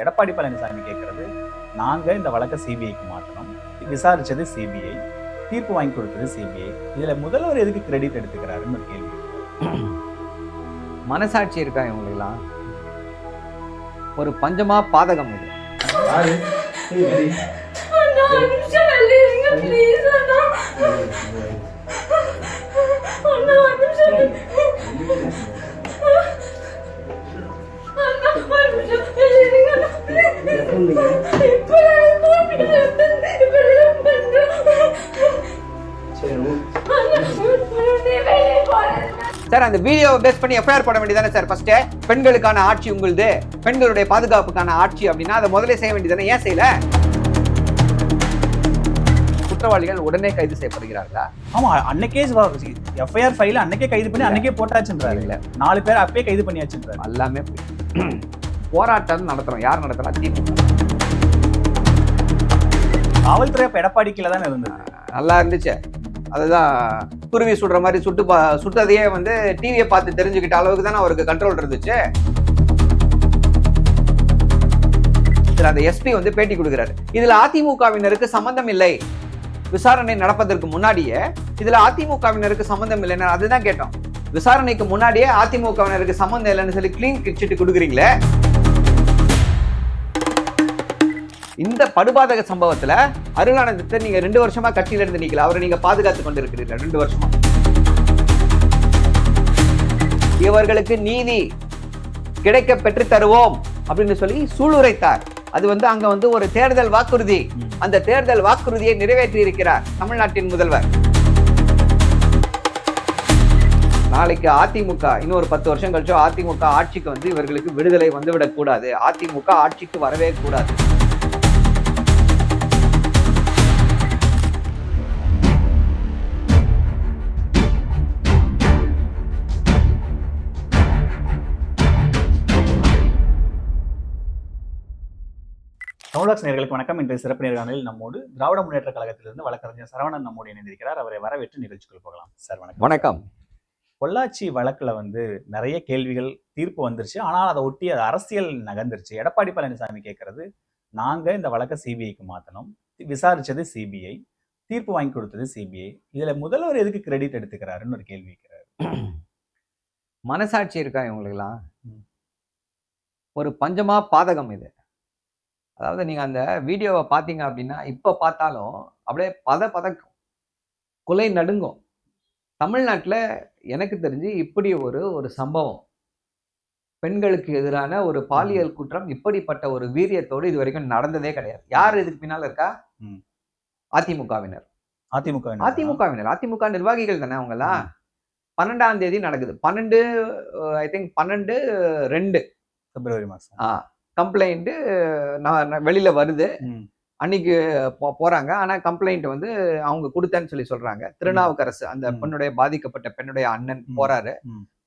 எடப்பாடி பழனிசாமி கேட்கறது நாங்க இந்த வழக்கை சிபிஐக்கு மாற்றணும். விசாரிச்சது சிபிஐ தீர்ப்பு வாங்கி கொடுத்தது சிபிஐ இதுல முதல்வர் எதுக்கு கிரெடிட் எடுத்துக்கிறாருன்னு ஒரு கேள்வி. மனசாட்சி இருக்கா இவங்களுக்கெல்லாம்? ஒரு பஞ்சமா பாதகம் இது. ஒரு நிமிஷம் சார் அந்த வீடியோவை பேஸ் பண்ணி எஃப்ஐஆர் போட வேண்டியதானே சார்? ஃபர்ஸ்ட் பெண்களுக்கான ஆட்சி உங்களுது. பெண்களுடைய பாதுகாப்புக்கான ஆட்சி அப்படின்னா அதை முதல்ல செய்ய வேண்டியதானே ஏன் செய்யல? குற்றவாளிகள் உடனே கைது செய்யப்படுகிறார்களா? ஆமா அன்னைக்கே எஃப்ஐஆர் ஃபைல் அன்னைக்கே கைது பண்ணி அன்னைக்கே போட்டாச்சுன்றாரு. இல்ல. நாலு பேர் அப்பயே கைது பண்ணியாச்சுன்றாரு. எல்லாமே. போராட்டம் நடத்துறோம் யார் நடத்துறா திமுக. காவல்துறை அப்ப எடப்பாடி கீழே தானே இருந்தது? நல்லா இருந்துச்சு. அதுதான் குருவி சுடுற மாதிரி சுட்டு பா சுட்டதையே வந்து டிவியை பார்த்து தெரிஞ்சுக்கிட்ட அளவுக்கு தானே அவருக்கு கண்ட்ரோல் இருந்துச்சு. இதுல அந்த எஸ்பி வந்து பேட்டி கொடுக்குறாரு. இதுல அதிமுகவினருக்கு சம்பந்தம் இல்லை. விசாரணை நடப்பதற்கு முன்னாடியே இதுல அதிமுகவினருக்கு சம்பந்தம் இல்லைன்னு அதுதான் கேட்டோம். விசாரணைக்கு முன்னாடியே அதிமுகவினருக்கு சம்பந்தம் இல்லைன்னு சொல்லி கிளீன் கிச்சிட்டு கொடுக்குறீங்களே? இந்த படுபாதக சம்பவத்துல அருளானந்தத்தை நீங்க ரெண்டு வருஷமா கட்சியில இருந்து நீக்கல. அவரை நீங்க பாதுகாத்து கொண்டு இருக்கிறீர்கள் ரெண்டு வருஷமா. இவர்களுக்கு நீதி கிடைக்க பெற்று தருவோம் அப்படின்னு சொல்லி சூளுரைத்தார். அது வந்து அங்க வந்து ஒரு தேர்தல் வாக்குறுதி. அந்த தேர்தல் வாக்குறுதியை நிறைவேற்றி இருக்கிறார் தமிழ்நாட்டின் முதல்வர். நாளைக்கு அதிமுக இன்னும் ஒரு பத்து வருஷம் கழிச்சோ அதிமுக ஆட்சிக்கு வந்து இவர்களுக்கு விடுதலை வந்துவிடக் கூடாது. அதிமுக ஆட்சிக்கு வரவே கூடாது. தமிழக நேர்களுக்கு வணக்கம். இன்றைய சிறப்பு நேர்காணலில் நம்மோடு திராவிட முன்னேற்ற கழகத்திலிருந்து வழக்கறிஞர் சரவணன் நம்மோடு இணைந்திருக்கிறார். அவரை வரவேற்று நிகழ்ச்சிக்குள் போகலாம். சார் வணக்கம். வணக்கம். பொள்ளாச்சி வழக்குல வந்து நிறைய கேள்விகள் தீர்ப்பு வந்துருச்சு. ஆனால் அதை ஒட்டி அது அரசியல் நகர்ந்துருச்சு. எடப்பாடி பழனிசாமி கேட்கறது நாங்க இந்த வழக்கை சிபிஐக்கு மாத்தணும். விசாரிச்சது சிபிஐ தீர்ப்பு வாங்கி கொடுத்தது சிபிஐ இதுல முதல்வர் எதுக்கு கிரெடிட் எடுத்துக்கிறாருன்னு ஒரு கேள்வி வைக்கிறாரு மனசாட்சி இருக்கா இவங்களுக்கெல்லாம். ஒரு பஞ்சமா பாதகம் இது. அதாவது நீங்க அந்த வீடியோவை பார்த்தீங்க அப்படின்னா இப்ப பார்த்தாலும் அப்படியே பத பதக்கும். குலை நடுங்கும். தமிழ்நாட்டுல எனக்கு தெரிஞ்சு இப்படி ஒரு ஒரு சம்பவம். பெண்களுக்கு எதிரான ஒரு பாலியல் குற்றம் இப்படிப்பட்ட ஒரு வீரியத்தோடு இது வரைக்கும் நடந்ததே கிடையாது. யார் இதுக்கு பின்னால இருக்கா. அதிமுகவினர். அதிமுக அதிமுகவினர். அதிமுக நிர்வாகிகள் தானே அவங்கெல்லாம் பன்னெண்டாம் தேதி நடக்குது. பன்னெண்டு ஐ திங்க் பன்னெண்டு ரெண்டு. பிப்ரவரி மாசம். கம்ப்ளைண்ட் நான் நான் வெளியில வருது. அன்னைக்கு போ- போறாங்க ஆனா கம்ப்ளைண்ட் வந்து அவங்க கொடுத்தேன்னு சொல்லி சொல்றாங்க திருநாவுக்கரசு அந்த. பெண்ணுடைய பாதிக்கப்பட்ட பெண்ணுடைய அண்ணன். போறாரு.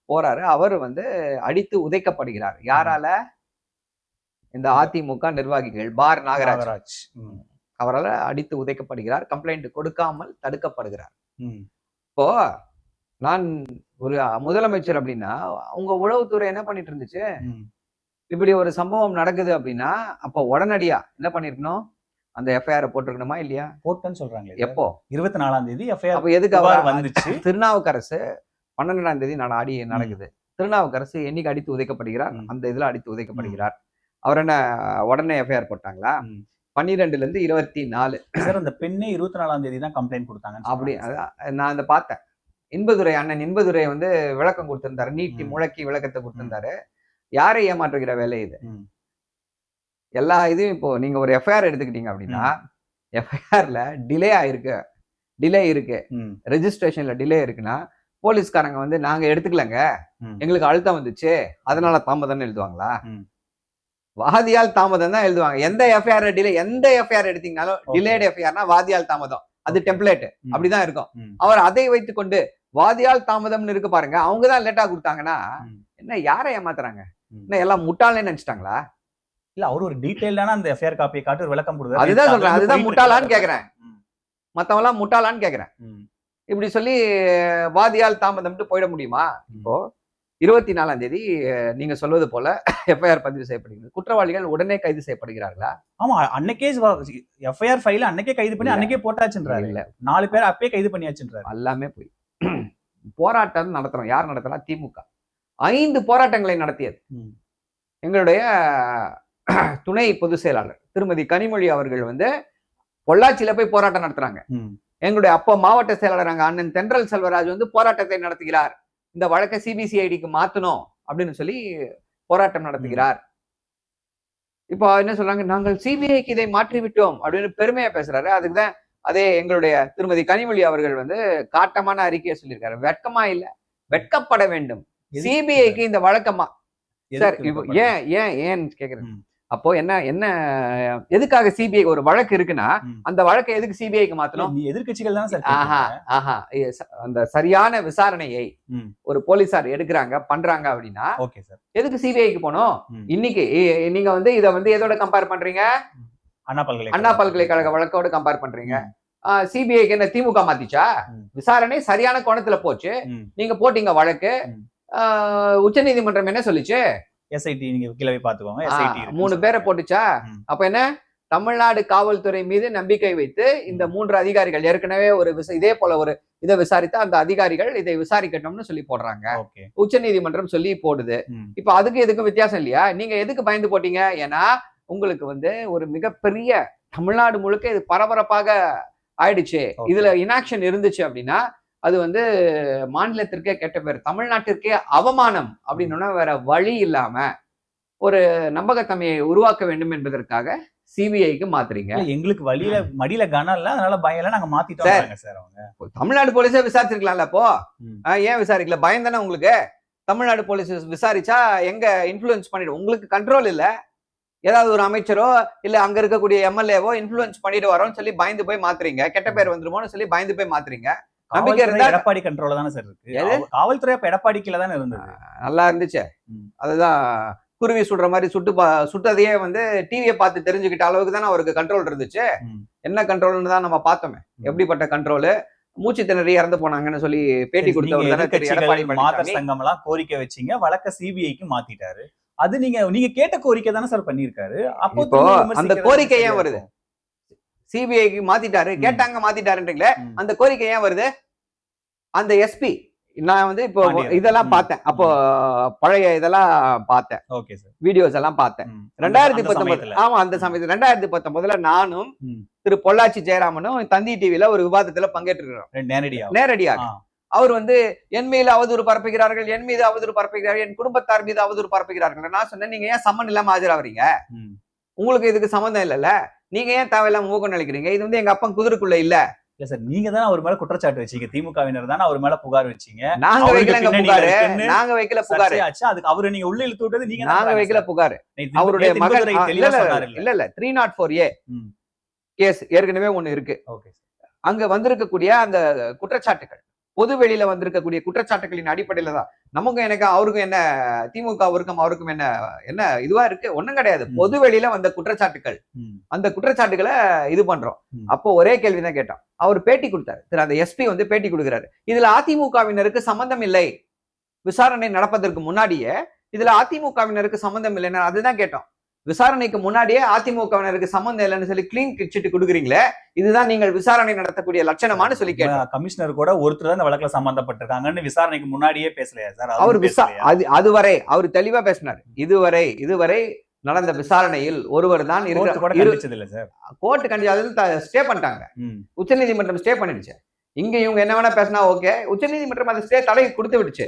போறாரு அவர் வந்து அடித்து உதைக்கப்படுகிறார் யாரால இந்த அதிமுக நிர்வாகிகள் பார் நாகராஜ். அவரால் அடித்து உதைக்கப்படுகிறார் கம்ப்ளைண்ட் கொடுக்காமல் தடுக்கப்படுகிறார். இப்போ நான் ஒரு முதலமைச்சர் அப்படின்னா உங்க உளவுத்துறை என்ன பண்ணிட்டு இருந்துச்சு. இப்படி ஒரு சம்பவம் நடக்குது அப்படின்னா அப்போ உடனடியா என்ன பண்ணிருக்கணும்? அந்த எஃப்ஐஆர் போட்டிருக்கணுமா இல்லையா? போட்டேன்னு சொல்றாங்களே எப்போ? இருபத்தி நாலாம் தேதி எஃப்ஐஆர் அப்போ எதுக்கு அவர் வந்துச்சு. திருநாவுக்கரசு பன்னெண்டாம் தேதி நான் அடி நடக்குது. திருநாவுக்கரசு என்னைக்கு அடித்து உதைக்கப்படுகிறார். அந்த இதுல அடித்து உதைக்கப்படுகிறார். அவர் என்ன உடனே எஃப்ஐஆர் போட்டாங்களா. பன்னிரெண்டுல இருந்து இருபத்தி நாலு சார் அந்த பெண்ணே இருபத்தி நாலாம் தேதி தான் கம்ப்ளைண்ட் கொடுத்தாங்க அப்படி நான் அந்த பார்த்தேன். இன்பதுரை அண்ணன் இன்பதுரை வந்து விளக்கம் கொடுத்திருந்தாரு. நீட்டி. முழக்கி விளக்கத்தை கொடுத்திருந்தாரு. யாரை ஏமாற்றுகிற வேலை இது. எல்லா இதையும் இப்போ நீங்க ஒரு எஃப்ஐஆர் எடுத்துக்கிட்டீங்க அப்படின்னா எஃப்ஐஆர்ல டிலே ஆயிருக்கு டிலே இருக்கு. ரெஜிஸ்ட்ரேஷன்ல டிலே இருக்குன்னா போலீஸ்காரங்க வந்து நாங்க எடுத்துக்கலங்க. எங்களுக்கு அழுத்தம் வந்துச்சு அதனால தாமதம்னு எழுதுவாங்களா. வாதியால் தாமதம் தான் எழுதுவாங்க எந்த எஃப்ஐஆர் டிலே எந்த எஃப்ஐஆர் எடுத்தீங்கனாலும். டிலேட் எஃப்ஐஆர்னா வாதியால் தாமதம் அது டெம்ப்ளேட். அப்படிதான் இருக்கும். அவர் அதை வைத்துக்கொண்டு வாதியால் தாமதம்னு இருக்கு பாருங்க அவங்க தான் லேட்டா கொடுத்தாங்கன்னா. என்ன யாரை ஏமாத்துறாங்க. என்ன எல்லாம் முட்டாளே நினைச்சிட்டாங்களா? இல்ல அவர் ஒரு டீடைல்டான அந்த எஃப்ஐஆர் காப்பியை காட்டி ஒரு விளக்கம் கொடுத்தாரு அதுதான் அது சொல்றேன் அதுதான் முட்டாளான்னு. கேக்குறேன். மத்தவங்க எல்லாம் முட்டாளான்னு கேக்குறேன். இப்படி சொல்லி வாதியால் தாமதம்ட்டு போயிட முடியுமா? இப்போ இருபத்தி நாலாம் தேதி நீங்க சொல்வது போல எஃப்ஐஆர் பதிவு செய்யப்படுகிறது. குற்றவாளிகள் உடனே கைது செய்யப்படுகிறார்களா? ஆமா அன்னைக்கே எஃப்ஐஆர் ஃபைல் அன்னைக்கே கைது பண்ணி. அன்னைக்கே போட்டாச்சுன்றாரு. இல்ல. நாலு பேர் அப்பயே கைது பண்ணியாச்சுன்றாரு. எல்லாமே போய். போராட்டம் நடத்துறோம் யார் நடத்தலாம் திமுக. ஐந்து போராட்டங்களை நடத்தியது. எங்களுடைய துணை பொதுச் செயலாளர் திருமதி கனிமொழி அவர்கள் வந்து பொள்ளாச்சியில போய் போராட்டம் நடத்துறாங்க. எங்களுடைய அப்போ மாவட்ட செயலாளர் அங்க அண்ணன் தென்றல் செல்வராஜ் வந்து போராட்டத்தை நடத்துகிறார். இந்த வழக்கை சிபிசிஐடிக்கு மாத்தணும் அப்படின்னு சொல்லி போராட்டம் நடத்துகிறார். இப்போ என்ன சொல்றாங்க? நாங்கள் சிபிஐக்கு இதை மாற்றி விட்டோம் அப்படின்னு பெருமையா பேசுறாரு. அதுக்கு தான் அதே எங்களுடைய திருமதி கனிமொழி அவர்கள் வந்து காட்டமான அறிக்கையை சொல்லியிருக்காரு. வெட்கமா இல்ல வெட்கப்பட வேண்டும். சிபிஐக்கு இந்த வழக்கமா சார்? ஏன் ஏன் ஏன் கேக்குறேன். அப்போ என்ன என்ன எதுக்காக சிபிஐ ஒரு வழக்கு இருக்குன்னா. அந்த வழக்கை எதுக்கு சிபிஐக்கு மாத்தணும் நீ எதிர்க்கட்சிகள் தானே சார் ஆஹா. ஆஹா அந்த சரியான விசாரணையை. ஒரு போலீசார் எடுக்கிறாங்க பண்றாங்க அப்படின்னா ஓகே சார் எதுக்கு சிபிஐக்கு போகணும் ம். இன்னைக்கு நீங்க வந்து இத வந்து எதோட கம்பேர் பண்றீங்க அண்ணா பல்கலைக்கழகம் அண்ணா பல்கலைக்கழக வழக்கோட கம்பேர் பண்றீங்க சிபிஐக்கு என்ன திமுக மாத்திச்சா. விசாரணை சரியான கோணத்துல போச்சு. நீங்க போட்டீங்க வழக்கு ம். உச்ச நீதிமன்றம் என்ன சொல்லிச்சு? எஸ்ஐடி நீங்க கீழே பாத்துக்கோங்க மூணு பேரை போட்டுச்சா. அப்ப என்ன? தமிழ்நாடு காவல்துறை மீது நம்பிக்கை வைத்து இந்த மூன்று அதிகாரிகள் ஏற்கனவே ஒரு இதே போல ஒரு இதை விசாரித்த அந்த அதிகாரிகள் இதை விசாரிக்கட்டும்னு சொல்லி போடுறாங்க. உச்ச நீதிமன்றம் சொல்லி போடுது. இப்ப அதுக்கு எதுக்கும் வித்தியாசம் இல்லையா? நீங்க எதுக்கு பயந்து போட்டீங்க? ஏன்னா உங்களுக்கு வந்து ஒரு மிகப்பெரிய தமிழ்நாடு முழுக்க இது பரபரப்பாக ஆயிடுச்சு. இதுல இனாக்ஷன் இருந்துச்சு அப்படின்னா அது வந்து மாநிலத்திற்கே கெட்ட பேர் தமிழ்நாட்டிற்கே அவமானம் அப்படின்னா வேற வழி இல்லாம ஒரு நம்பகத்தன்மையை உருவாக்க வேண்டும் என்பதற்காக சிபிஐக்கு மாத்துறீங்க. எங்களுக்கு வழியில மடியில கனம் இல்ல அதனால பயம் இல்ல நாங்க மாத்திட்டோம் சார். அவங்க. தமிழ்நாடு போலீஸே விசாரிச்சிருக்கலாம்ல அப்போ? ஏன் விசாரிக்கல? பயம் தானே உங்களுக்கு? தமிழ்நாடு போலீஸ் விசாரிச்சா எங்க இன்ஃப்ளூயன்ஸ் பண்ணிடும் உங்களுக்கு கண்ட்ரோல் இல்ல? ஏதாவது ஒரு அமைச்சரோ இல்ல அங்க இருக்கக்கூடிய எம்எல்ஏவோ இன்ஃப்ளூயன்ஸ் பண்ணிட்டு வரோம்னு சொல்லி பயந்து போய் மாத்துறீங்க. கெட்ட பேர் வந்துருமோன்னு சொல்லி பயந்து போய் மாத்துறீங்க. நம்பிக்கை இருந்தா- எடப்பாடி கண்ட்ரோல தானே சார் இருக்கு. காவல்துறை அப்ப எடப்பாடி கீழ தானே இருந்தது. நல்லா இருந்துச்சு. அதுதான் குருவி சுடுற மாதிரி சுட்டு பா- சுட்டதையே வந்து டிவியை பார்த்து தெரிஞ்சுக்கிட்ட அளவுக்கு தானே அவருக்கு கண்ட்ரோல் இருந்துச்சு. என்ன கண்ட்ரோல்னு தான் நம்ம பார்த்தோமே. எப்படிப்பட்ட கண்ட்ரோல் மூச்சு திணறி இறந்து போனாங்கன்னு சொல்லி பேட்டி கொடுத்தவர் சங்கம் எல்லாம் கோரிக்கை வச்சீங்க. வழக்க சிபிஐக்கு மாத்திட்டாரு. அது நீங்க நீங்க கேட்ட கோரிக்கை தானே சார் பண்ணிருக்காரு அப்போ அந்த கோரிக்கை ஏன் வருது? சிபிஐக்கு மாத்திட்டாரு. கேட்டாங்க மாத்திட்டாருன்றீங்களே. அந்த கோரிக்கை ஏன் வருது அந்த எஸ்பி நான் வந்து இப்போ. இதெல்லாம். பார்த்தேன் அப்போ பழைய இதெல்லாம் பார்த்தேன் ஓகே சார் வீடியோஸ் எல்லாம் பார்த்தேன். ரெண்டாயிரத்தி பத்தொன்பது. ஆமா அந்த சமயத்துல ரெண்டாயிரத்தி பத்தொன்பதுல நானும். திரு பொள்ளாச்சி ஜெயராமனும் தந்தி டிவில ஒரு விவாதத்துல நேரடியா நேரடியாக ஆ. அவர் வந்து என் மீது அவதூறு பரப்புகிறார்கள் என் மீது அவதூறு பரப்புகிறார்கள் என் குடும்பத்தார் மீது அவதூறு பரப்புகிறார்கள் நான் சொன்னேன் நீங்க ஏன் சம்மன் இல்லாம ஆஜராவறீங்க ம். உங்களுக்கு இதுக்கு சம்மந்தம் இல்லைல்ல நீங்க ஏன் தேவையில்லாம மூக்கம் நினைக்கிறீங்க இது வந்து எங்க அப்பா குதிரைக்குள்ள இல்ல. இல்ல சார் நீங்க தானே அவர் மேல குற்றச்சாட்டு வச்சீங்க. திமுகவினர் தானே அவர் மேல புகார் வச்சீங்க. நாங்க பின்னணியில புகாரு. நாங்க வைக்கல புகாரு. சர்ச்சையாச்சு அதுக்கு அவரு நீங்க உள்ள இழுத்து விட்டது நீங்க நாங்க வைக்கல. புகாரு. அவருடைய மகன் இல்ல இல்ல three naught four A. Case ஏற்கனவே ஒண்ணு இருக்கு. ஓகே அங்க வந்திருக்கக்கூடிய அந்த குற்றச்சாட்டுகள். பொது வெளியில வந்திருக்கக்கூடிய குற்றச்சாட்டுகளின் அடிப்படையில தான். நமக்கும் எனக்கு அவருக்கும் என்ன திமுக அவருக்கும் அவருக்கும் என்ன என்ன இதுவா இருக்கு? ஒண்ணும் கிடையாது. பொது வெளியில வந்த குற்றச்சாட்டுகள். அந்த குற்றச்சாட்டுகளை இது பண்றோம். அப்போ ஒரே கேள்வி தான் கேட்டோம். அவர் பேட்டி கொடுத்தாரு. திரு அந்த எஸ்பி வந்து பேட்டி கொடுக்குறாரு. இதுல அதிமுகவினருக்கு சம்பந்தம் இல்லை. விசாரணை நடப்பதற்கு முன்னாடியே இதுல அதிமுகவினருக்கு சம்பந்தம் இல்லைன்னு அதுதான் கேட்டோம். விசாரணைக்கு முன்னாடியே அதிமுகவினருக்கு சம்பந்தம் இல்லைன்னு சொல்லி கிளீன் கிச்சிட்டு கொடுக்குறீங்களே இதுதான் நீங்கள் விசாரணை நடத்தக்கூடிய லட்சணமானு சொல்லி கமிஷனர் கூட ஒருத்தர் தான் இந்த வழக்குல சம்பந்தப்பட்டிருக்காங்கன்னு விசாரணைக்கு முன்னாடியே பேசலையா சார்? அவர் விசா? அது அதுவரை அவர் தெளிவா பேசினார். இதுவரை இதுவரை நடந்த விசாரணையில் ஒருவர் தான் கோர்ட்டு கூட கண்டிச்சது இல்ல சார். கோர்ட்டு கண்டிச்சு ஸ்டே பண்ணிட்டாங்க. உச்சநீதிமன்றம் ஸ்டே பண்ணிடுச்சு. இங்க இவங்க என்ன வேணா பேசினா ஓகே உச்சநீதிமன்றம் அந்த ஸ்டே தடை கொடுத்து விடுச்சு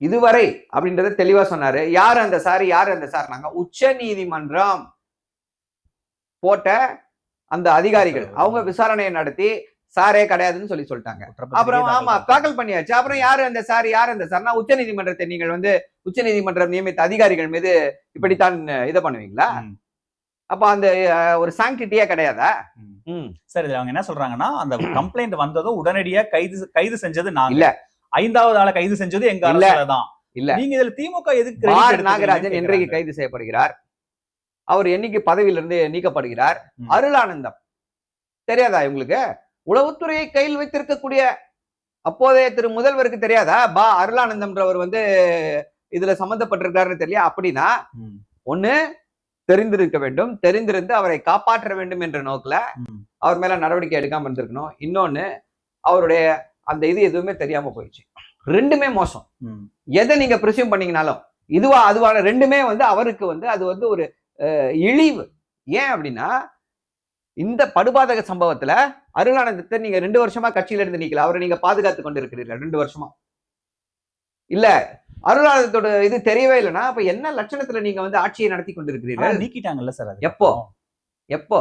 இதுவரை அப்படின்றத தெளிவா சொன்னாரு. யார் அந்த சார்? யார் அந்த சார்? நாங்க உச்ச நீதிமன்றம் போட்ட அந்த அதிகாரிகள். அவங்க விசாரணையை நடத்தி சாரே கிடையாதுன்னு சொல்லி சொல்லிட்டாங்க. அப்புறம் ஆமா. தாக்கல் பண்ணியாச்சு. அப்புறம் யாரு அந்த சார்? யார் அந்த சார்னா உச்ச நீதிமன்றத்தை நீங்கள் வந்து உச்ச நீதிமன்றம் நியமித்த அதிகாரிகள் மீது இப்படித்தான் இதை பண்ணுவீங்களா. அப்ப அந்த ஒரு சாங்டிட்டியே கிடையாதா. சார் அவங்க என்ன சொல்றாங்கன்னா அந்த கம்ப்ளைண்ட் வந்ததும் உடனடியா கைது கைது செஞ்சது நாங்க இல்ல. ஐந்தாவது ஆளை கைது செஞ்சது எங்க. அரசுல தான் இல்ல. நீங்க இதுல திமுக எதுக்கு நாகராஜன் இன்றைக்கு. கைது செய்யப்படுகிறார் அவர் என்னைக்கு பதவியிலிருந்து நீக்கப்படுகிறார். அருளானந்தம் தெரியாதா இவங்களுக்கு உளவுத்துறையை கையில் வைத்திருக்கக்கூடிய அப்போதைய திரு முதல்வருக்கு தெரியாதா பா அருளானந்தம்ன்றவர் வந்து இதுல சம்பந்தப்பட்டிருக்காருன்னு தெரியல அப்படின்னா ஒண்ணு தெரிந்திருக்க வேண்டும் தெரிந்திருந்து அவரை காப்பாற்ற வேண்டும் என்ற நோக்குல. அவர் மேல நடவடிக்கை எடுக்காம இருந்திருக்கணும் இன்னொன்னு அவருடைய அந்த இது எதுவுமே தெரியாம போயிடுச்சு. ரெண்டுமே மோசம். எதை நீங்க ப்ரிசியூம் பண்ணீங்கனாலும் இதுவா அதுவான ரெண்டுமே வந்து அவருக்கு வந்து அது வந்து ஒரு இழிவு. ஏன் அப்படின்னா இந்த படுபாதக சம்பவத்துல அருளானந்தத்தை நீங்க ரெண்டு வருஷமா கட்சியில இருந்து நீக்கல. அவரை நீங்க பாதுகாத்து கொண்டு இருக்கிறீர்கள் ரெண்டு வருஷமா. இல்ல அருளானந்தத்தோட இது தெரியவே இல்லைன்னா அப்ப என்ன லட்சணத்துல நீங்க வந்து ஆட்சியை நடத்தி ஆனா கொண்டிருக்கிறீர்கள் நீக்கிட்டாங்கல்ல சார் எப்போ? எப்போ.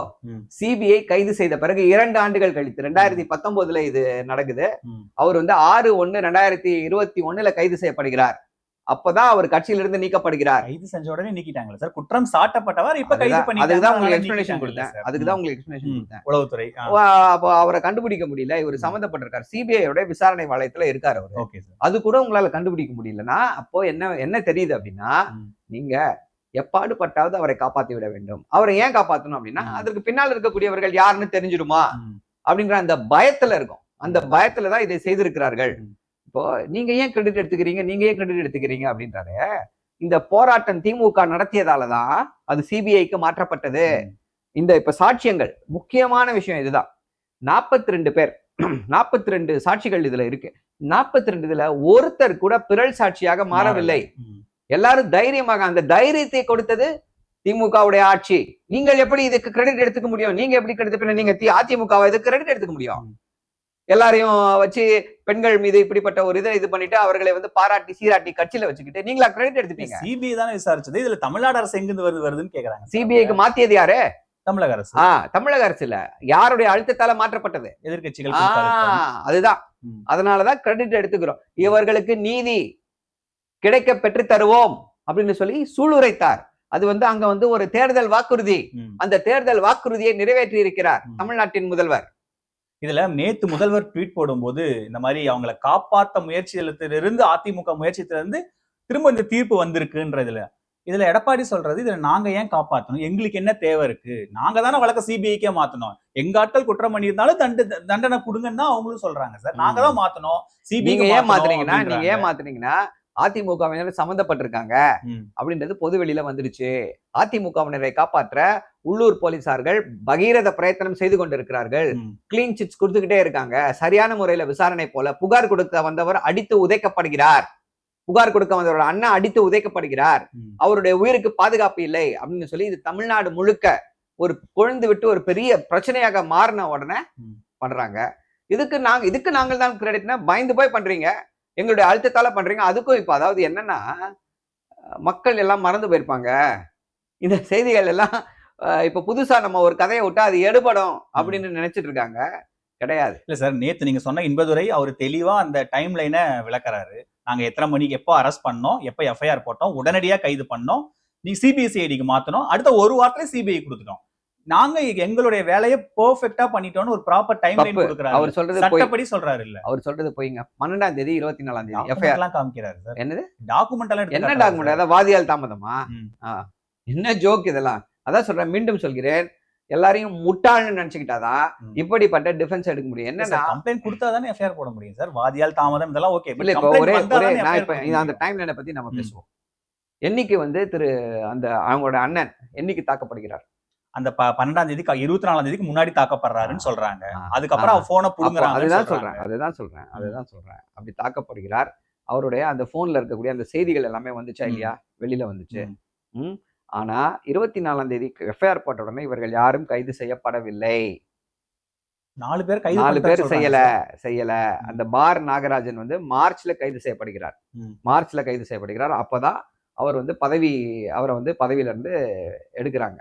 சிபிஐ கைது செய்த பிறகு இரண்டு ஆண்டுகள் கழித்து. ரெண்டாயிரத்தி பத்தொன்பதுல இது நடக்குது. அவர் வந்து ஆறு ஒண்ணு ரெண்டாயிரத்தி இருபத்தி ஒண்ணுல கைது செய்யப்படுகிறார். அப்பதான் அவர் கட்சியிலிருந்து நீக்கப்படுகிறார். கைது செஞ்ச உடனே நீக்கிட்டாங்கல்ல சார். குற்றம் சாட்டப்பட்டவர் இப்ப கைது பண்ணி அதுதான் உங்களுக்கு எக்ஸ்பிளனேஷன் கொடுத்தேன். அதுக்கு தான் உங்களுக்கு. எக்ஸ்பிளனேஷன் கொடுத்தேன். உளவுத்துறை. அப்போ அவரை கண்டுபிடிக்க முடியல. இவர். சம்மந்தப்பட்டிருக்கார். சிபிஐயோட விசாரணை வளையத்துல இருக்காரு அவர். அது கூட உங்களால கண்டுபிடிக்க முடியலன்னா அப்போ என்ன என்ன தெரியுது அப்படின்னா. நீங்க எப்பாடு பட்டாவது அவரை காப்பாத்தி விட வேண்டும். அவரை ஏன் காப்பாத்தணும் அப்படின்னா. அதற்கு பின்னால் இருக்கக்கூடியவர்கள் யாருன்னு தெரிஞ்சிடுமா? ம். அப்படின்ற அந்த பயத்துல இருக்கும். அந்த பயத்துல தான் இதை செய்திருக்கிறார்கள். இப்போ நீங்க ஏன் கிரெடிட் எடுத்துக்கிறீங்க? நீங்க ஏன் கிரெடிட் எடுத்துக்கிறீங்க? அப்படின்றாரு இந்த போராட்டம் திமுக நடத்தியதால தான் அது சிபிஐக்கு மாற்றப்பட்டது. இந்த இப்ப சாட்சியங்கள் முக்கியமான விஷயம் இதுதான். நாற்பத்தி ரெண்டு பேர் நாற்பத்தி ரெண்டு சாட்சிகள் இதுல இருக்கு. நாற்பத்தி ரெண்டு இதுல ஒருத்தர் கூட பிறல் சாட்சியாக மாறவில்லை. எல்லாரும் தைரியமாக அந்த தைரியத்தை கொடுத்தது திமுகவுடைய ஆட்சி. நீங்கள் எப்படி இதுக்கு கிரெடிட் எடுத்துக்க முடியும்? நீங்க எப்படி கிரெடிட் பண்ண நீங்க தி- அதிமுக வை இதுக்கு கிரெடிட் எடுத்துக்க முடியும். எல்லாரையும் வச்சு பெண்கள் மீது இப்படிப்பட்ட ஒரு இதை இது பண்ணிட்டு அவர்களை வந்து பாராட்டி சீராட்டி கட்சியில வச்சுக்கிட்டு நீங்களா கிரெடிட் எடுத்துப்பீங்க? சிபிஐ தானே விசாரிச்சது. இதுல தமிழ்நாடு அரசு எங்கிருந்து வருது வருதுன்னு கேக்குறாங்க. சிபிஐக்கு மாத்தியது யாரு? தமிழக அரசு. ஆ தமிழக அரசு இல்ல. யாருடைய அழுத்தத்தால மாற்றப்பட்டது? எதிர்கட்சிகள். அதுதான். அதனாலதான் கிரெடிட் எடுத்துக்கிறோம். இவர்களுக்கு நீதி கிடைக்க பெற்று தருவோம் அப்படின்னு சொல்லி சூளுரைத்தார். அது வந்து அங்க வந்து ஒரு தேர்தல் வாக்குறுதி. அந்த தேர்தல் வாக்குறுதியை நிறைவேற்றி இருக்கிறார். தமிழ்நாட்டின் முதல்வர். இதுல நேத்து முதல்வர் ட்வீட் போடும்போது இந்த மாதிரி அவங்கள காப்பாத்த முயற்சியிலிருந்து அதிமுக முயற்சியில இருந்து திரும்ப இந்த தீர்ப்பு வந்திருக்குன்றதுல. இதுல எடப்பாடி சொல்றது இதுல நாங்க ஏன் காப்பாத்தணும்? எங்களுக்கு என்ன தேவை இருக்கு? நாங்க தானே வழக்க சிபிஐக்கே மாத்தணும். எங்க ஆட்கள் குற்றம் பண்ணியிருந்தாலும் தண்டு தண்டனை கொடுங்கன்னு தான் அவங்களும் சொல்றாங்க சார். நாங்க தான் மாத்தணும். சிபிஐ ஏன் மாத்துறீங்கன்னா நீங்க ஏன் மாத்துறீங்கன்னா அதிமுகவினர் சம்பந்தப்பட்டிருக்காங்க ம். அப்படின்றது பொது வெளியில வந்துடுச்சு. அதிமுகவினரை காப்பாற்ற உள்ளூர் போலீசார்கள் பகீரத பிரயத்தனம் செய்து கொண்டிருக்கிறார்கள். கிளீன் சிட்ஸ் கொடுத்துக்கிட்டே இருக்காங்க. சரியான முறையில விசாரணை போல புகார் கொடுக்க வந்தவர் அடித்து உதைக்கப்படுகிறார். புகார் கொடுக்க வந்தவர் அண்ணன் அடித்து உதைக்கப்படுகிறார். அவருடைய உயிருக்கு பாதுகாப்பு இல்லை அப்படின்னு சொல்லி இது தமிழ்நாடு முழுக்க ஒரு கொழுந்து விட்டு ஒரு பெரிய பிரச்சனையாக மாறின உடனே. பண்றாங்க. இதுக்கு நாங்க இதுக்கு நாங்கள் தான் கிரெடிட்னா பயந்து போய் பண்றீங்க. எங்களுடைய அழுத்தத்தால பண்றீங்க. அதுக்கும் இப்ப அதாவது என்னன்னா மக்கள் எல்லாம் மறந்து போயிருப்பாங்க. இந்த செய்திகள் எல்லாம் இப்ப புதுசா நம்ம ஒரு கதையை விட்டா அது எடுபடும் அப்படின்னு நினைச்சிட்டு இருக்காங்க. கிடையாது. இல்ல சார் நேத்து நீங்க சொன்ன இன்பதுரை அவர் தெளிவா அந்த டைம் லைனை விளக்குறாரு. நாங்க எத்தனை மணிக்கு எப்போ அரெஸ்ட் பண்ணோம் எப்போ எஃப்ஐஆர் போட்டோம் உடனடியா கைது பண்ணோம் நீ சிபிஎஸ்சிஐடிக்கு மாத்தணும் அடுத்த ஒரு வாரத்துல சிபிஐ கொடுத்துட்டோம். நாங்க எங்களுடைய வேலையை பெர்ஃபெக்ட்டா பண்ணிட்டோம்னு ஒரு ப்ராப்பர் டைம் லைன். கொடுக்குறாரு. அவர் சொல்றது சட்டப்படி சொல்றாரு இல்ல. அவர் சொல்றது போய்ங்க. பன்னெண்டாம் தேதி இருபத்தி நாலாம் தேதி டாக்குமெண்ட் எஃப்ஐஆர் எல்லாம் காமிக்கிறாரு சார். என்னது? டாக்குமெண்ட் எல்லாம் என்ன டாக்குமெண்ட். அதாவது வாதியால் தாமதமா. என்ன ஜோக் இதெல்லாம்? அதான் சொல்றேன் மீண்டும் சொல்கிறேன். எல்லாரையும் முட்டாள்னு நினைச்சுக்கிட்டாதான். இப்படிப்பட்ட டிஃபென்ஸ் எடுக்க முடியும். என்னன்னா கம்ப்ளைண்ட் கொடுத்தா தானே எஃப்ஐஆர் போட முடியும் சார். வாதியால் தாமதம் இதெல்லாம் ஓகே இல்ல இப்ப ஒரே ஒரே நான் இப்ப அந்த டைம் லைனை பத்தி நம்ம. பேசுவோம். என்னைக்கு வந்து திரு அந்த அவங்களோட அண்ணன் என்னைக்கு தாக்கப்படுகிறார்? அந்த பன்னெண்டாம் தேதி இருபத்தி நாலாம் தேதிக்கு முன்னாடி தாக்கப்படுறாருன்னு சொல்றாங்க. அதுக்கப்புறம் அவன் போனை புடுங்குறாங்க அதுதான் சொல்றேன் அதுதான் சொல்றேன் அதுதான் சொல்றேன். அப்படி தாக்கப்படுகிறார். அவருடைய அந்த போன்ல இருக்கக்கூடிய அந்த செய்திகள் எல்லாமே வந்துச்சா. இல்லையா? வெளியில வந்துச்சு. ஆனா இருபத்தி நாலாம் தேதி எஃப்ஐஆர் போட்ட உடனே இவர்கள் யாரும் கைது செய்யப்படவில்லை. நாலு பேர் கைது நாலு பேர் செய்யல. செய்யல. அந்த பார் நாகராஜன் வந்து மார்ச்ல கைது செய்யப்படுகிறார். மார்ச்ல கைது செய்யப்படுகிறார். அப்பதான் அவர் வந்து பதவி அவரை வந்து பதவியில இருந்து எடுக்கிறாங்க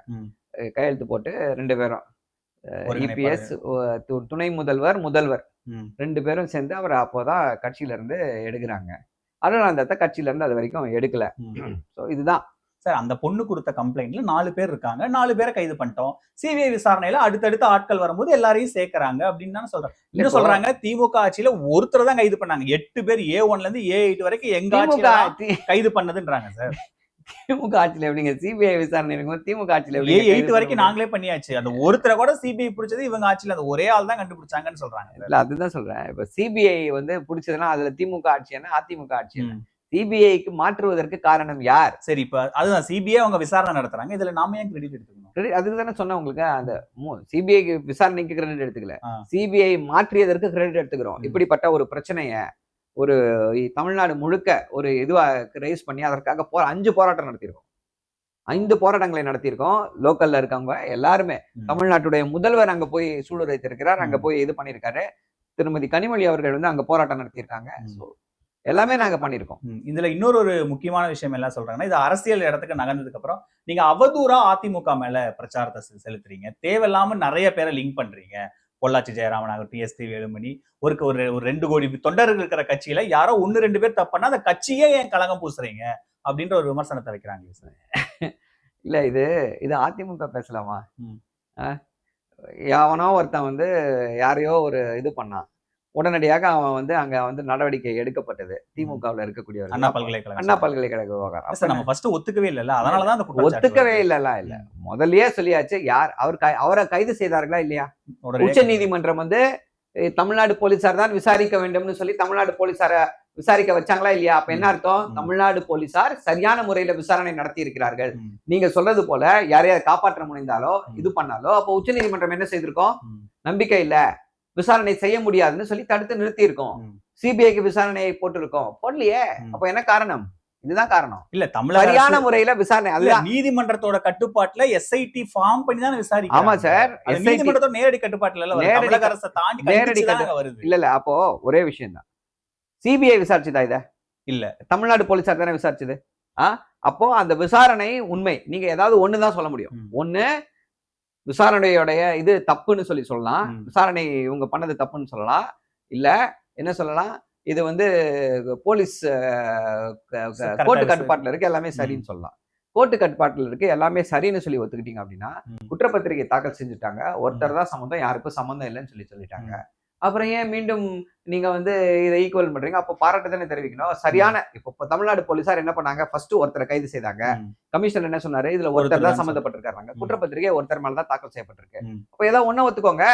கையெழுத்து போட்டு ரெண்டு பேரும். இபிஎஸ் துணை முதல்வர் முதல்வர். ரெண்டு பேரும் சேர்ந்து அவரை அப்போதான் கட்சியில இருந்து எடுக்கிறாங்க அருணாந்தத்தை கட்சியில இருந்து அது வரைக்கும் எடுக்கல. ஸோ இதுதான். சார் அந்த பொண்ணு கொடுத்த கம்ப்ளைண்ட்ல நாலு பேர் இருக்காங்க. நாலு பேரை கைது பண்ணிட்டோம். சிபிஐ விசாரணையில அடுத்தடுத்த ஆட்கள் வரும்போது எல்லாரையும் சேர்க்கறாங்க அப்படின்னு தானே சொல்றாங்க இன்னும் சொல்றாங்க திமுக ஆட்சியில ஒருத்தர் தான் கைது பண்ணாங்க. எட்டு பேர் ஏ ஒன்ல இருந்து ஏ எயிட் வரைக்கும் எங்க ஆட்சியில கைது பண்ணதுன்றாங்க சார். திமுக ஆட்சியில எப்படிங்க? சிபிஐ விசாரணை இருக்கும் திமுக ஆட்சியில கைது எயிட் வரைக்கும்? நாங்களே பண்ணியாச்சு. அந்த ஒருத்தரை கூட சிபிஐ பிடிச்சது இவங்க ஆட்சியில. அந்த ஒரே ஆள் தான் கண்டுபிடிச்சாங்கன்னு சொல்றாங்க. இல்ல அதுதான் சொல்றேன். இப்ப சிபிஐ வந்து பிடிச்சதுன்னா அதுல திமுக ஆட்சி என்ன அதிமுக ஆட்சி என்ன. சிபிஐக்கு மாற்றுவதற்கு காரணம் யார்? சரி இப்ப அதுதான். சிபிஐ அவங்க விசாரணை நடத்துறாங்க. இதுல நாம ஏன் கிரெடிட் எடுத்துக்கணும்? Credit- அதுக்கு தானே சொன்னேன் உங்களுக்கு. அந்த சிபிஐக்கு விசாரணைக்கு கிரெடிட் எடுத்துக்கல. சிபிஐ மாற்றியதற்கு கிரெடிட் எடுத்துக்கிறோம். இப்படிப்பட்ட ஒரு பிரச்சனைய ஒரு தமிழ்நாடு முழுக்க ஒரு இதுவா ரைஸ் பண்ணி அதற்காக போ அஞ்சு போராட்டம் நடத்தியிருக்கோம். ஐந்து போராட்டங்களை நடத்தியிருக்கோம். லோக்கல்ல இருக்கவங்க எல்லாருமே. தமிழ்நாட்டுடைய முதல்வர் அங்க போய் சூளுரைத்திருக்கிறார் அங்க. போய் இது பண்ணியிருக்காரு. திருமதி கனிமொழி அவர்கள் வந்து அங்க போராட்டம் நடத்தியிருக்காங்க. எல்லாமே நாங்க பண்ணியிருக்கோம். ம், இதுல இன்னொரு ஒரு முக்கியமான விஷயம் எல்லாம் சொல்றாங்கன்னா இது அரசியல் இடத்துக்கு நகர்ந்ததுக்கு அப்புறம் நீங்க அவதூறா அதிமுக மேல பிரச்சாரத்தை செலுத்துறீங்க. தேவையில்லாம நிறைய பேரை லிங்க் பண்றீங்க. பொள்ளாச்சி ஜெயராமன் ஆகட்டும் எஸ்டி வேலுமணி ஒரு ஒரு ஒரு ரெண்டு கோடி தொண்டர்கள் இருக்கிற கட்சியில யாரோ ஒன்னு ரெண்டு பேர் தப்புனா அந்த கட்சியே ஏன் கலகம் பூசுறீங்க? அப்படின்ற ஒரு விமர்சனத்தை வைக்கிறாங்க சார். இல்ல இது இது அதிமுக பேசலாமா? எவனோ ஒருத்தன் வந்து யாரையோ ஒரு இது பண்ணான். உடனடியாக அவன் வந்து அங்க வந்து நடவடிக்கை எடுக்கப்பட்டது. திமுகவில் இருக்கக்கூடியவர்கள். அண்ணா பல்கலைக்கழகம் அண்ணா பல்கலைக்கழக விவகாரம் நம்ம ஃபர்ஸ்ட் ஒத்துக்கவே இல்லல்ல. அதனாலதான் ஒத்துக்கவே. இல்லலாம் இல்ல. முதல்லயே சொல்லியாச்சு யார் அவர் அவரை கைது செய்தார்களா இல்லையா? உச்ச நீதிமன்றம் வந்து தமிழ்நாடு போலீசார் தான் விசாரிக்க வேண்டும்னு சொல்லி தமிழ்நாடு போலீசார விசாரிக்க வச்சாங்களா இல்லையா? அப்ப என்ன அர்த்தம். தமிழ்நாடு போலீசார் சரியான முறையில விசாரணை நடத்தி இருக்கிறார்கள் நீங்க சொல்றது போல யாரையாவது காப்பாற்ற முனைந்தாலோ. இது பண்ணாலோ அப்போ உச்ச நீதிமன்றம் என்ன செய்திருக்கோம்? நம்பிக்கை இல்ல. விசாரணை செய்ய முடியாதுன்னு சொல்லி தடுத்து நிறுத்தி இருக்கோம் ம். சிபிஐக்கு விசாரணையை போட்டிருக்கோம். போடலையே. அப்ப என்ன காரணம்? இதுதான் காரணம். இல்ல தமிழக சரியான முறையில விசாரணை. அதுதான். நீதிமன்றத்தோட கட்டுப்பாட்டுல எஸ்ஐடி ஃபார்ம் பண்ணி தான் விசாரிக்க ஆமா சார். நீதிமன்றத்தோட நேரடி கட்டுப்பாட்டுல. நேரடி அரசை தாண்டி நேரடி வருது. இல்ல இல்ல. அப்போ ஒரே விஷயம் தான். சிபிஐ விசாரிச்சுதா இத? இல்ல. தமிழ்நாடு போலீசார் தானே விசாரிச்சது? ஆ? அப்போ அந்த விசாரணை உண்மை. நீங்க ஏதாவது ஒண்ணுதான் சொல்ல முடியும். ஒண்ணு விசாரணையோடைய இது தப்புன்னு சொல்லி சொல்லலாம். விசாரணை இவங்க பண்ணது தப்புன்னு சொல்லலாம். இல்ல என்ன சொல்லலாம்? இது வந்து போலீஸ் கோர்ட்டு கட்டுப்பாட்டுல இருக்கு எல்லாமே சரின்னு சொல்லலாம். கோர்ட்டு கட்டுப்பாட்டுல இருக்கு எல்லாமே சரின்னு சொல்லி ஒத்துக்கிட்டீங்க அப்படின்னா. குற்றப்பத்திரிகை தாக்கல் செஞ்சுட்டாங்க. ஒருத்தர் தான் சம்மந்தம் யாருக்கும் சம்மந்தம் இல்லைன்னு சொல்லி சொல்லிட்டாங்க. அப்புறம் ஏன் மீண்டும் நீங்க வந்து இதை ஈக்குவல் பண்றீங்க? அப்போ பாராட்டு தானே தெரிவிக்கணும். சரியான இப்போ இப்போ தமிழ்நாடு போலீசார் என்ன பண்ணாங்க? ஃபர்ஸ்ட் ஒருத்தரை கைது செய்தாங்க. கமிஷனர் என்ன சொன்னாரு? இதுல ஒருத்தர் தான் தான் சம்மந்தப்பட்டிருக்காங்க. குற்றப்பத்திரிகை ஒருத்தர் மேல தான் தாக்கல் செய்யப்பட்டிருக்கு. அப்போ ஏதோ ஒண்ணு ஒத்துக்கோங்க.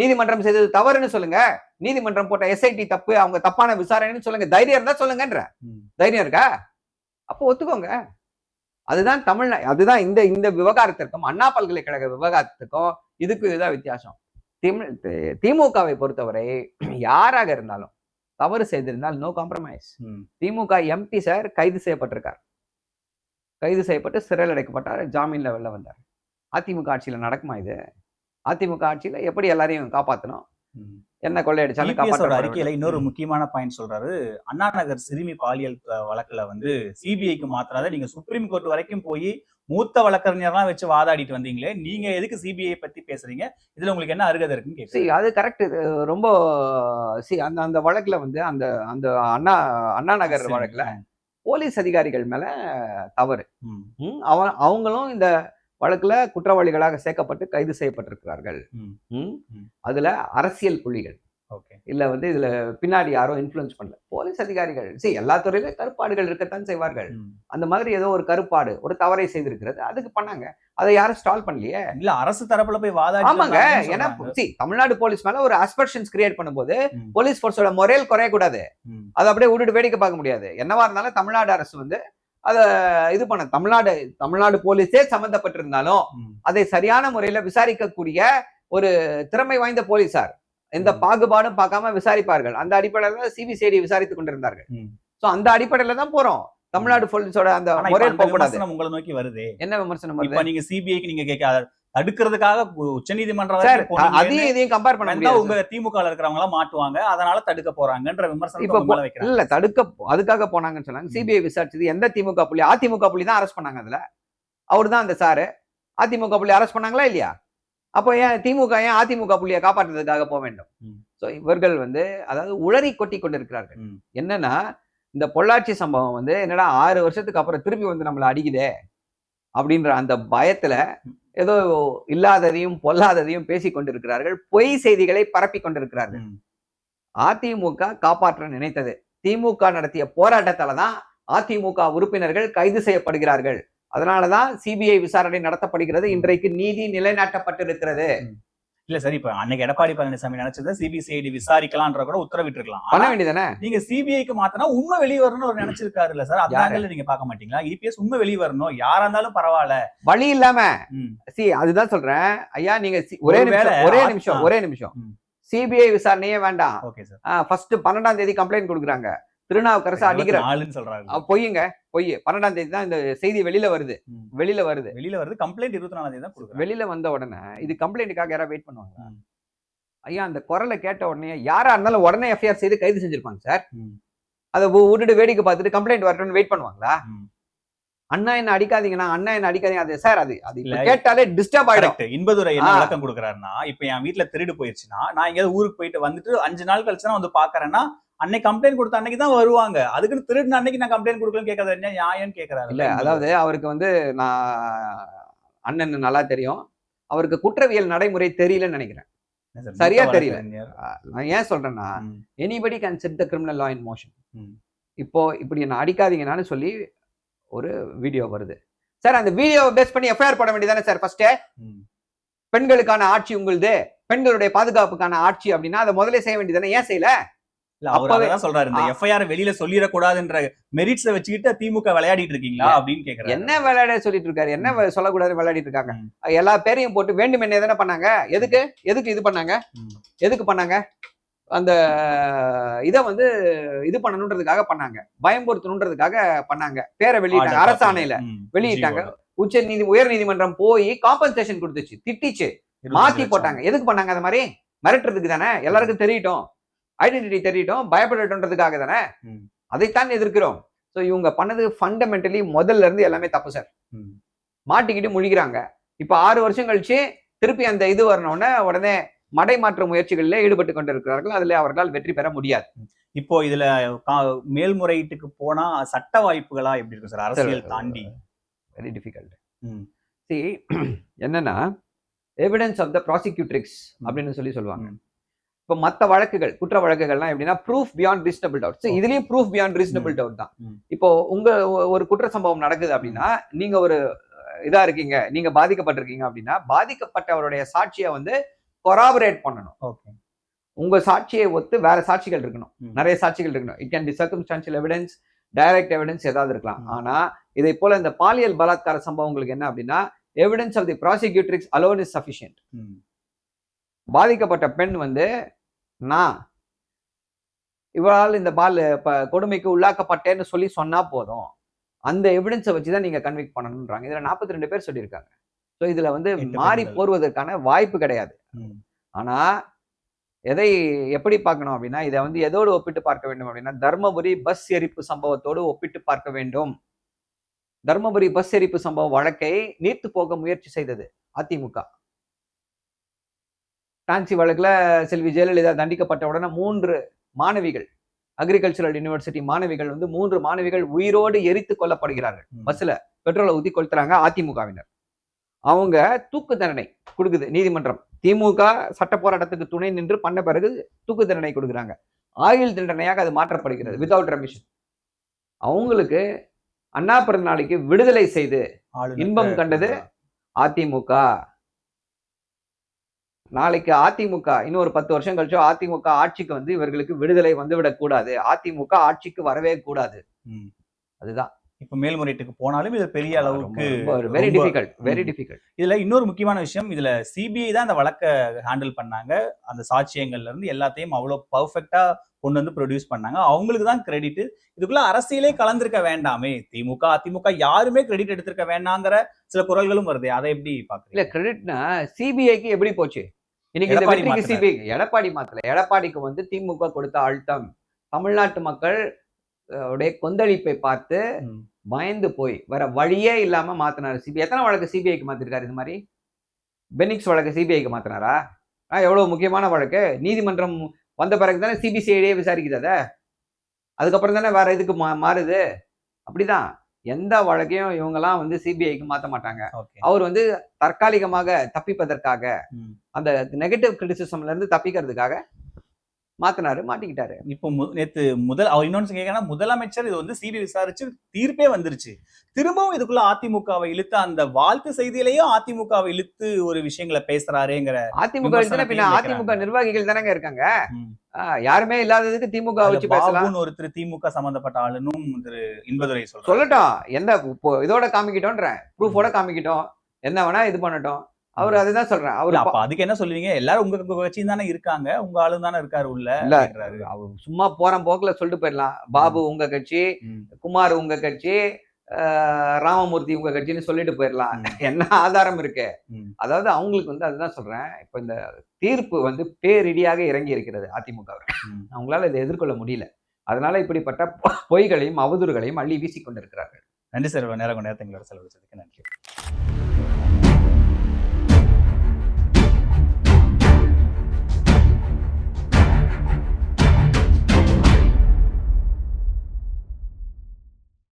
நீதிமன்றம் செய்தது தவறுன்னு சொல்லுங்க. நீதிமன்றம் போட்ட எஸ்ஐடி தப்பு அவங்க தப்பான விசாரணைன்னு சொல்லுங்க. தைரியம் இருந்தா சொல்லுங்கன்ற. தைரியம் இருக்கா? அப்போ ஒத்துக்கோங்க. அதுதான் தமிழ்நா அதுதான் இந்த இந்த விவகாரத்திற்கும் அண்ணா பல்கலைக்கழக விவகாரத்துக்கும் இதுக்கும் இதுதான் வித்தியாசம். திமு- திமுகவை பொறுத்தவரை யாராக இருந்தாலும் தவறு செய்திருந்தால் no compromise. DMK MP sir கைது செய்யப்பட்டிருக்கார். கைது செய்யப்பட்டு சிறையில் அடைக்கப்பட்டார். ஜாமீன்ல வெளில வந்தார். அதிமுக ஆட்சியில நடக்குமா இது? அதிமுக ஆட்சியில எப்படி எல்லாரையும் காப்பாத்தணும்? ம். என்ன கொள்ளையடிச்சாலும் ஓட காப்பாற்ற அறிக்கையில இன்னொரு முக்கியமான பாயிண்ட் சொல்றாரு. அண்ணா நகர் சிறுமி பாலியல் வழக்குல வந்து சிபிஐக்கு மாத்திராத நீங்க சுப்ரீம் கோர்ட் வரைக்கும் போய் மூத்த வழக்கறிஞர்லாம் வச்சு வாதாடிட்டு வந்தீங்களே நீங்க எதுக்கு சிபிஐ பத்தி பேசுறீங்க? இதுல உங்களுக்கு என்ன அருகதை இருக்குன்னு சி கேக்குறேன் அது கரெக்ட் ரொம்ப சி அந்த அந்த வழக்குல வந்து அந்த அந்த அண்ணா அண்ணா நகர் வழக்குல போலீஸ் அதிகாரிகள் மேல தவறு. அவன் அவங்களும் இந்த வழக்குல குற்றவாளிகளாக சேர்க்கப்பட்டு கைது செய்யப்பட்டிருக்கிறார்கள். அதுல அரசியல் புள்ளிகள். இல்ல வந்து இதுல பின்னாடி யாரும் இன்ஃப்ளூயன்ஸ் பண்ணல. போலீஸ் அதிகாரிகள் சரி எல்லா துறையிலும் கருப்பாடுகள் இருக்கத்தான் செய்வார்கள். அந்த மாதிரி ஏதோ ஒரு கருப்பாடு ஒரு தவறை செய்திருக்கிறது அதுக்கு பண்ணாங்க. அதை யாரும் ஸ்டால் பண்ணலையே? இல்ல அரசு தரப்புல போய் வாதாடி ஆமாங்க. ஏன்னா see, தமிழ்நாடு போலீஸ் மேல ஒரு அஸ்பெக்ஷன்ஸ் கிரியேட் பண்ணும்போது. போலீஸ் ஃபோர்ஸோட முறையில் குறையக்கூடாது. ம். அதை அப்படியே விட்டுட்டு வேடிக்கை பார்க்க முடியாது. என்னவா இருந்தாலும் தமிழ்நாடு அரசு வந்து அதை இது பண்ண தமிழ்நாடு தமிழ்நாடு போலீஸே சம்பந்தப்பட்டிருந்தாலும் அதை சரியான முறையில விசாரிக்கக்கூடிய ஒரு திறமை வாய்ந்த போலீசார் எந்த. பாகுபாடும் பார்க்காம விசாரிப்பார்கள். அந்த அடிப்படையில தான் சிபிசிஐடி விசாரித்துக் கொண்டிருந்தார்கள். சோ அந்த அடிப்படையில தான் போறோம். தமிழ்நாடு போலீஸோட அந்த அந்த போகக்கூடாது உங்களை நோக்கி வருதே. என்ன விமர்சனம் வருது? நீங்க சிபிஐக்கு நீங்க கேட்க அதை தடுக்கிறதுக்காக வரைக்கும் போனீங்களேன்னு அதையும் இதையும் கம்பேர் பண்ண முடியாது. உங்க திமுக இருக்கிறவங்க எல்லாம் மாட்டுவாங்க. அதனால தடுக்க போறாங்கன்ற விமர்சனம் இப்ப இல்ல தடுக்க அதுக்காக போனாங்கன்னு சொன்னாங்க. சிபிஐ விசாரிச்சது. எந்த திமுக புள்ளி? அதிமுக புள்ளி தான் அரெஸ்ட் பண்ணாங்க அதுல. அவர் தான் அந்த சாரு. அதிமுக புள்ளி அரெஸ்ட் பண்ணாங்களா இல்லையா? அப்போ ஏன் திமுக ஏன் அதிமுக புள்ளியை காப்பாற்றுறதுக்காக போக வேண்டும். சோ இவர்கள் வந்து அதாவது உளறி கொட்டி கொண்டிருக்கிறார்கள். என்னன்னா இந்த பொள்ளாச்சி சம்பவம் வந்து என்னடா ஆறு வருஷத்துக்கு அப்புறம் திருப்பி வந்து நம்மளை அடிக்குதே? அப்படின்ற அந்த பயத்துல ஏதோ இல்லாததையும் பொல்லாததையும் பேசிக் கொண்டிருக்கிறார்கள். பொய் செய்திகளை பரப்பி கொண்டிருக்கிறார்கள். அதிமுக காப்பாற்ற நினைத்தது. திமுக நடத்திய போராட்டத்தால தான் அதிமுக உறுப்பினர்கள் கைது செய்யப்படுகிறார்கள். அதனாலதான் சிபிஐ விசாரணை நடத்தப்படுகிறது. இன்றைக்கு நீதி நிலைநாட்டப்பட்டிருக்கிறது. இல்ல சார் இப்ப அன்னைக்கு எடப்பாடி பழனிசாமி நினைச்சதை சிபிசிஐடி விசாரிக்கலான்ற கூட உத்தரவிட்டிருக்கலாம். பண்ண ஆனா வேண்டியதானே நீங்க சிபிஐக்கு மாத்தினா உண்மை வெளியே வரணும்னு அவர் நினைச்சிருக்காரு இல்ல சார் யாரு? அதாங்கல்ல நீங்க பார்க்க மாட்டீங்களா? இபிஎஸ் உண்மை வெளியே வரணும் யாரா இருந்தாலும் பரவாயில்ல. வழி இல்லாம. சி அதுதான் சொல்றேன். ஐயா நீங்க ஒரே நிமிஷம் ஒரே நிமிஷம். ஒரே நிமிஷம். சிபிஐ விசாரணையே வேண்டாம். Okay sir. ஃபர்ஸ்ட் பன்னெண்டாம் தேதி கம்ப்ளைண்ட் கொடுக்குறாங்க. திருநாவுக்கரசு அடிக்கிற நாலுன்னு சொல்றாங்க பொய்யுங்க பொய் பன்னெண்டாம் தேதி தான் இந்த செய்தி வெளியில வருது. வெளியில வருது வெளியில வருது கம்ப்ளைண்ட் இருபத்தி நாலாம் தேதி தான் வெளியில வந்த உடனே இது கம்ப்ளைண்ட்டுக்காக யாராவது வெயிட் பண்ணுவாங்க. ஐயா அந்த குரலை கேட்ட உடனே யாரா இருந்தாலும் உடனே எஃப்ஐஆர் செய்து கைது செஞ்சிருப்பாங்க சார். அதை விட்டுட்டு வேடிக்கை பார்த்துட்டு கம்ப்ளைண்ட் வரட்டும்னு வெயிட் பண்ணுவாங்களா. அண்ணா என்ன அடிக்காதீங்கன்னா அண்ணா என்ன அடிக்காதீங்க அது சார் அது அது. கேட்டாலே டிஸ்டர்ப் ஆயிடும் இன்பதுரை என்ன. விளக்கம் கொடுக்குறாருன்னா இப்ப என் வீட்ல திருடு போயிருச்சுன்னா நான் எங்கேயாவது ஊருக்கு போயிட்டு வந்துட்டு அஞ்சு நாள் கழிச்சு வந்து பாக்குறேன்னா அன்னைக்கு கம்ப்ளைண்ட் கொடுத்த அன்னைக்கு தான் வருவாங்க. அதுக்குன்னு திருடின அன்னைக்கு நான் கம்ப்ளைண்ட் கொடுக்கலன்னு கேட்கறது என்ன நியாயம் கேட்கறாரு. இல்ல அதாவது அவருக்கு வந்து நான் அண்ணன் நல்லா தெரியும். அவருக்கு குற்றவியல் நடைமுறை தெரியலன்னு நினைக்கிறேன். சரியா தெரியல. நான் ஏன் சொல்றேன்னா anybody can set the criminal law in motion. இப்போ இப்படி என்ன அடிக்காதீங்கன்னு சொல்லி ஒரு வீடியோ வருது. சார் அந்த வீடியோ பேஸ் பண்ணி எஃப்ஐஆர் போட வேண்டியதானே சார் ஃபர்ஸ்ட் பெண்களுக்கான ஆட்சி உங்களுது. பெண்களுடைய பாதுகாப்புக்கான ஆட்சி அப்படின்னா அதை முதல்ல செய்ய வேண்டியதானே ஏன் செய்யல? சொல்றாரு இந்த. எஃப்ஐஆர் வெளியில சொல்லிடக்கூடாதுன்ற மெரிட்ஸ வச்சுக்கிட்டு திமுக விளையாடிட்டு இருக்கீங்களா அப்படின்னு கேக்குறாரு. என்ன விளையாட சொல்லிட்டு இருக்காரு? என்ன சொல்லக்கூடாது விளையாடிட்டு இருக்காங்க. எல்லா பேரையும் போட்டு வேண்டுமென்னே தானே பண்ணாங்க? எதுக்கு? எதுக்கு இது பண்ணாங்க. எதுக்கு பண்ணாங்க? அந்த இதை வந்து இது பண்ணணுன்றதுக்காக பண்ணாங்க. பயம்படுத்தணுன்றதுக்காக பண்ணாங்க. பேரை வெளியிட்டாங்க. அரசாணையில. வெளியிட்டாங்க. உச்ச நீதி உயர் நீதிமன்றம் போய் காம்பன்சேஷன் கொடுத்துச்சு. திட்டிச்சு. மாத்தி. போட்டாங்க. எதுக்கு பண்ணாங்க? அந்த மாதிரி? மிரட்டுறதுக்கு தானே? எல்லாருக்கும் தெரியட்டும். ஐடென்டிட்டி தெரியட்டும் பயப்படட்டும்ன்றதுக்காக தானே. அதைத்தான் எதிர்க்கிறோம். ஸோ இவங்க பண்ணது ஃபண்டமெண்டலி முதல்ல இருந்து எல்லாமே தப்பு சார். மாட்டிக்கிட்டு முழிக்கிறாங்க. இப்போ ஆறு வருஷம் கழிச்சு திருப்பி அந்த இது வரணும்னா உடனே மடைமாற்ற முயற்சிகளில் ஈடுபட்டு கொண்டிருக்கிறார்கள். அதில் அவர்களால் வெற்றி பெற முடியாது. இப்போ இதுல கா- மேல்முறையீட்டுக்கு போனா சட்ட வாய்ப்புகளா எப்படி இருக்கும் சார் அரசியல் தாண்டி. Very difficult. சி என்னன்னா எவிடன்ஸ் ஆஃப் த ப்ராசிக்யூட்ரிக்ஸ் அப்படின்னு சொல்லி சொல்லுவாங்க. இப்போ மற்ற வழக்குகள் குற்ற வழக்குகள்லாம் எப்படின்னா ப்ரூஃப் பியாண்ட் ரீசனபிள் டவுட் இதுலயும் ப்ரூஃப் பியாண்ட் ரீசனபிள் டவுட் தான். இப்போ உங்க ஒரு குற்ற சம்பவம் நடக்குது அப்படின்னா நீங்க ஒரு இதா இருக்கீங்க நீங்க பாதிக்கப்பட்டிருக்கீங்க அப்படின்னா பாதிக்கப்பட்டவருடைய சாட்சியை வந்து கொராபரேட் பண்ணணும். ஓகே. உங்க சாட்சியை ஒத்து வேற சாட்சிகள் இருக்கணும். நிறைய சாட்சிகள் இருக்கணும். It can be circumstantial evidence direct evidence ஏதாவது இருக்கலாம். ஆனா இதை போல இந்த பாலியல் பலாத்கார சம்பவங்களுக்கு என்ன அப்படின்னா evidence of the prosecutrix alone is sufficient. பாதிக்கப்பட்ட பெண் வந்து நான் இவரால் இந்த பால் இப்ப கொடுமைக்கு உள்ளாக்கப்பட்டேன்னு சொல்லி சொன்னா போதும். அந்த எவிடன்ஸை வச்சு தான் நீங்க கன்விக் பண்ணணுன்றாங்க இதுல 42 ரெண்டு பேர் சொல்லியிருக்காங்க. ஸோ இதுல வந்து மாறி. போர்வதற்கான வாய்ப்பு கிடையாது. ம். ஆனா எதை எப்படி பார்க்கணும் அப்படின்னா இதை வந்து எதோடு ஒப்பிட்டு பார்க்க வேண்டும் அப்படின்னா தர்மபுரி பஸ் எரிப்பு சம்பவத்தோடு ஒப்பிட்டு பார்க்க வேண்டும். தர்மபுரி பஸ் எரிப்பு சம்பவ வழக்கை நீர்த்து போக முயற்சி செய்தது அதிமுக. டான்சி வழக்குல செல்வி ஜெயலலிதா தண்டிக்கப்பட்ட உடனே மூன்று மாணவிகள் அக்ரிகல்ச்சரல் யூனிவர்சிட்டி மாணவிகள் வந்து மூன்று மாணவிகள் உயிரோடு எரித்து கொல்லப்படுகிறார்கள். ம். பஸ்ல பெட்ரோலை ஊத்தி கொளுத்துறாங்க அதிமுகவினர். அவங்க தூக்கு தண்டனை கொடுக்குது நீதிமன்றம். திமுக சட்ட போராட்டத்துக்கு துணை நின்று பண்ண பிறகு தூக்கு தண்டனை கொடுக்குறாங்க. ஆயுள் தண்டனையாக அது மாற்றப்படுகிறது வித்தவுட் ரெமிஷன் அவங்களுக்கு அண்ணா பிறந்த நாளைக்கு விடுதலை செய்து இன்பம் கண்டது அதிமுக. நாளைக்கு அதிமுக இன்னும் ஒரு பத்து வருஷம் கழிச்சோ அதிமுக ஆட்சிக்கு வந்து இவர்களுக்கு விடுதலை வந்துவிடக் கூடாது. அதிமுக ஆட்சிக்கு வரவே கூடாது. அதுதான். இப்ப மேல்முறையீட்டுக்கு போனாலும் இது பெரிய அளவுக்கு வெரி டிஃபிகல்ட் வெரி. டிஃபிகல்ட் இதுல இன்னொரு முக்கியமான விஷயம் இதுல சிபிஐ தான் இந்த வழக்கை ஹேண்டில் பண்ணாங்க. அந்த சாட்சியங்கள்ல இருந்து எல்லாத்தையும் அவ்வளவு பர்ஃபெக்டா கொண்டு வந்து ப்ரொடியூஸ் பண்ணாங்க. அவங்களுக்கு தான் கிரெடிட் இதுக்குள்ள அரசியலே கலந்திருக்க வேண்டாமே. திமுக அதிமுக யாருமே கிரெடிட் எடுத்திருக்க வேண்டாங்கிற சில குரல்களும் வருது. அதை எப்படி இல்ல பாக்குறீங்க? கிரெடிட்னா சிபிஐக்கு எப்படி போச்சு? இன்னைக்கு இந்த வெற்றிக்கு. சிபிஐ எடப்பாடி மாத்தல. எடப்பாடிக்கு வந்து திமுக கொடுத்த அழுத்தம். தமிழ்நாட்டு மக்கள் உடைய கொந்தளிப்பை பார்த்து. பயந்து போய் வேற வழியே இல்லாம மாத்தினாரு. சிபிஐ எத்தனை வழக்கு சிபிஐக்கு மாத்திருக்காரு இது மாதிரி? பெனிக்ஸ் வழக்கு சிபிஐக்கு மாத்தினாரா? ஆ, எவ்வளவு முக்கியமான வழக்கு? நீதிமன்றம் வந்த பிறகு தானே சிபிசிஐடியே விசாரிக்குது அதை? அதுக்கப்புறம் தானே வேற இதுக்கு மா- மாறுது? அப்படிதான். எந்த வழக்கையும் இவங்கெல்லாம் வந்து சிபிஐக்கு மாத்த மாட்டாங்க. அவர் வந்து தற்காலிகமாக தப்பிப்பதற்காக. அந்த நெகட்டிவ் கிரிட்டிசிசம்ல இருந்து தப்பிக்கிறதுக்காக மாத்தினாரு மாட்டிக்கிட்டாரு. இப்போ நேத்து முதல் அவர் இன்னொன்னு கேட்கறா முதலமைச்சர் இது வந்து சிபிஐ விசாரிச்சு தீர்ப்பே வந்துருச்சு. திரும்பவும் இதுக்குள்ள அதிமுகவை இழுத்து அந்த வாழ்த்து செய்தியிலேயும் அதிமுகவை இழுத்து ஒரு விஷயங்களை பேசுறாருங்கிற அதிமுக. அதிமுக நிர்வாகிகள் தானங்க இருக்காங்க. யாருமே இல்லாததுக்கு திமுக வச்சு பேசலாம். ஒருத்தர் திமுக சம்பந்தப்பட்ட ஆளுனும் திரு இன்பதுரை சொல்லட்டும். எந்த இப்போ இதோட காமிக்கிட்டோன்றேன் ப்ரூஃபோட காமிக்கிட்டோம். என்ன வேணா இது பண்ணட்டும். அவர் அதுதான் சொல்றேன் அவர் அப்ப அதுக்கு என்ன சொல்லுவீங்க? எல்லாரும் உங்க கட்சியும் தானே இருக்காங்க. உங்க ஆளும் தானே இருக்காரு உள்ள. அவர் சும்மா போற போக்குல சொல்லிட்டு போயிடலாம். பாபு உங்க கட்சி. குமார் உங்க கட்சி ராமமூர்த்தி உங்க கட்சின்னு சொல்லிட்டு போயிடலாம். என்ன ஆதாரம் இருக்கு. அதாவது அவங்களுக்கு வந்து அதுதான் சொல்றேன். இப்ப இந்த தீர்ப்பு வந்து பேரிடியாக இறங்கி இருக்கிறது அதிமுக. அவங்களால இதை எதிர்கொள்ள முடியல. அதனால இப்படிப்பட்ட பொய்களையும் அவதூறுகளையும் அள்ளி வீசிக் கொண்டிருக்கிறார்கள். நன்றி சார். நேரம் நேரத்தை எங்களோட செலவழிச்சதுக்கு நன்றி.